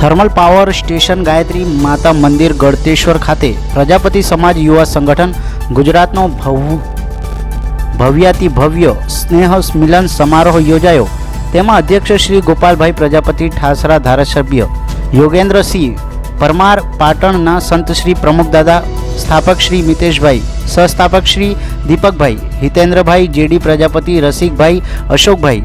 Thermal power station Gayatri માતા મંદિર ગળતેશ્વર ખાતે પ્રજાપતિ સમાજ યુવા સંગઠન ગુજરાતનો ભવ, ભવ્યાતિ ભવ્ય સ્નેહ મિલન સમારોહ યોજાયો. તેમાં અધ્યક્ષ શ્રી ગોપાલભાઈ પ્રજાપતિ ઠાસરા ધારાસભ્ય યોગેન્દ્રસિંહ પરમાર પાટણના સંત શ્રી પ્રમુખદાદા સ્થાપક શ્રી મિતેશભાઈ, સહસ્થાપક શ્રી દીપકભાઈ, હિતેન્દ્રભાઈ, જેડી પ્રજાપતિ, રસિકભાઈ, અશોકભાઈ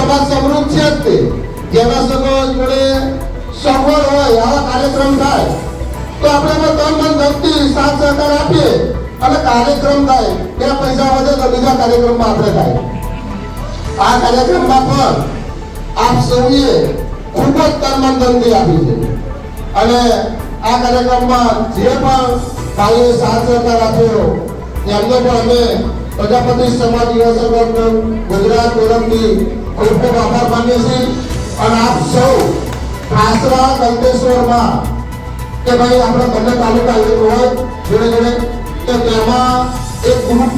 સમાજ સમૃદ્ધ છે જ તે. જેના સગો જોડે સગવડ હોય, આવા કાર્યક્રમ થાય, તો આપણે એમાં તન મન ધનથી સાથ સહકાર આપીએ અને કાર્યક્રમ થાય, ત્યાં પૈસા વધે તો બીજા કાર્યક્રમમાં આપણે થાય. આ કાર્યક્રમમાં પણ આપ સૌએ ખૂબ જ તન મન ધનથી આપી છે. અને આ કાર્યક્રમમાં જે પણ ભાઈઓએ સાથ સહકાર આપ્યો, એમને પણ અમે પ્રજાપતિ સમાજ યુવા સંગઠન ગુજરાત તરફથી ખૂબ ખૂબ આભાર માનીએ છીએ. અને આપ સૌ ખાસરા કંટેશ્વરમાં કે ભાઈ આપણે બંને તાલુકા એક હોય, જોડે જોડે કે તેમાં એક ગ્રુપ